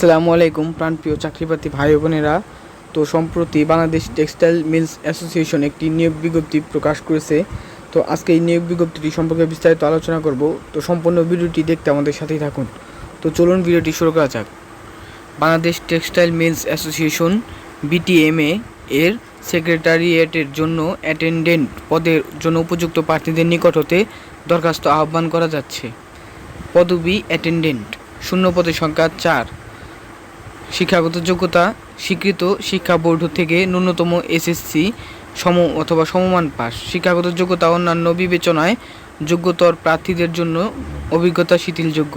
আসসালামু আলাইকুম, প্রাণপ্রিয় চাকরিপ্রার্থী ভাই বোনেরা। তো সম্প্রতি বাংলাদেশ টেক্সটাইল মিলস অ্যাসোসিয়েশন একটি নিয়োগ বিজ্ঞপ্তি প্রকাশ করেছে। তো আজকে এই নিয়োগ বিজ্ঞপ্তিটি সম্পর্কে বিস্তারিত আলোচনা করব। তো সম্পূর্ণ ভিডিওটি দেখতে আমাদের সাথেই থাকুন। তো চলুন ভিডিওটি শুরু করা যাক। Bangladesh textile mills association BTMA এর সেক্রেটারিয়েটের জন্য অ্যাটেন্ডেন্ট পদের জন্য উপযুক্ত প্রার্থীদের নিকট হতে দরখাস্ত আহ্বান করা যাচ্ছে। পদবি অ্যাটেন্ডেন্ট, শূন্য পদের সংখ্যা চার। শিক্ষাগত যোগ্যতা, স্বীকৃত শিক্ষা বোর্ড থেকে ন্যূনতম এসএসসি, সম অথবা সমমান পাস। শিক্ষাগত যোগ্যতা অন্যান্য বিবেচনায় যোগ্যতর প্রার্থীদের জন্য অভিজ্ঞতা শিথিলযোগ্য।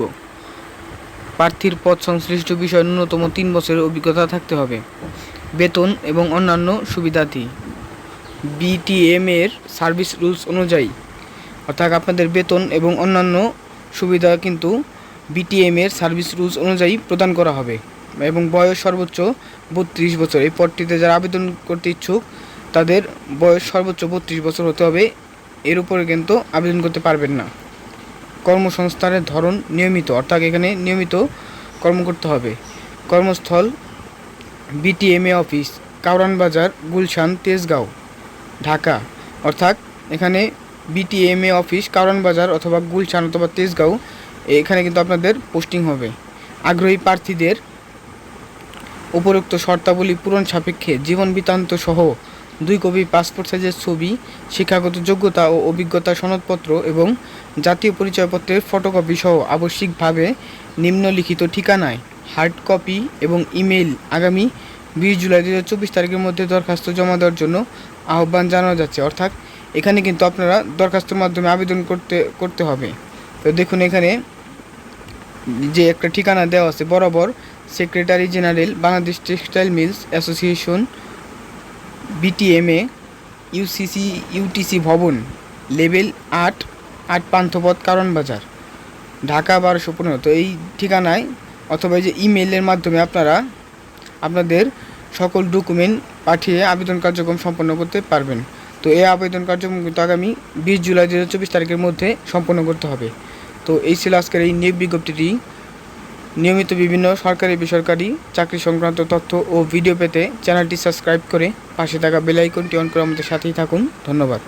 প্রার্থীর পদ সংশ্লিষ্ট বিষয়ে ন্যূনতম তিন বছরের অভিজ্ঞতা থাকতে হবে। বেতন এবং অন্যান্য সুবিধাদি। বিটিএম এর সার্ভিস রুলস অনুযায়ী, অর্থাৎ আপনাদের বেতন এবং অন্যান্য সুবিধা কিন্তু বিটিএম এর সার্ভিস রুলস অনুযায়ী প্রদান করা হবে এবং বয়স সর্বোচ্চ বত্রিশ বছর। এই পদটিতে যারা আবেদন করতে ইচ্ছুক, তাদের বয়স সর্বোচ্চ বত্রিশ বছর হতে হবে। এর উপরে কিন্তু আবেদন করতে পারবেন না। কর্মসংস্থানের ধরন নিয়মিত, অর্থাৎ এখানে নিয়মিত কর্ম করতে হবে। কর্মস্থল বিটিএমএ অফিস কাউরান বাজার গুলশান, তেজগাঁও, ঢাকা। অর্থাৎ এখানে বিটিএমএ অফিস কাউরান বাজার অথবা গুলশান অথবা তেজগাঁও এখানে কিন্তু আপনাদের পোস্টিং হবে। আগ্রহী প্রার্থীদের উপরোক্ত শর্তাবলী পূরণ সাপেক্ষে জীবন বৃত্তান্ত সহ দুই কপি পাসপোর্ট সাইজের ছবি, শিক্ষাগত যোগ্যতা ও অভিজ্ঞতা সনদপত্র এবং জাতীয় পরিচয়পত্রের ফটোকপি সহ আবশ্যিকভাবে নিম্নলিখিত ঠিকানায় হার্ড কপি এবং ইমেল আগামী বিশ জুলাই দু হাজার চব্বিশ তারিখের মধ্যে দরখাস্ত জমা দেওয়ার জন্য আহ্বান জানানো যাচ্ছে। অর্থাৎ এখানে কিন্তু আপনারা দরখাস্তের মাধ্যমে আবেদন করতে করতে হবে। তো দেখুন এখানে যে একটা ঠিকানা দেওয়া আছে বরাবর secretary general Bangladesh textile mills association BTMA UCC UTC ভবন, লেভেল আট আট পান্থপথ কারণ বাজার, ঢাকা বারোশো পনেরো। তো এই ঠিকানায় অথবা যে ইমেলের মাধ্যমে আপনারা আপনাদের সকল ডকুমেন্ট পাঠিয়ে আবেদন কার্যক্রম সম্পন্ন করতে পারবেন। তো এই আবেদন কার্যক্রম কিন্তু আগামী বিশ জুলাই দু হাজার চব্বিশ তারিখের মধ্যে সম্পন্ন করতে হবে। তো এই ছিল আজকের এই নিয়োগ বিজ্ঞপ্তিটি। নিয়মিত বিভিন্ন সরকারি, বেসরকারি চাকরি সংক্রান্ত তথ্য ও ভিডিও পেতে চ্যানেলটি সাবস্ক্রাইব করে পাশে থাকা বেল আইকনটি অন করে আমাদের সাথেই থাকুন। ধন্যবাদ।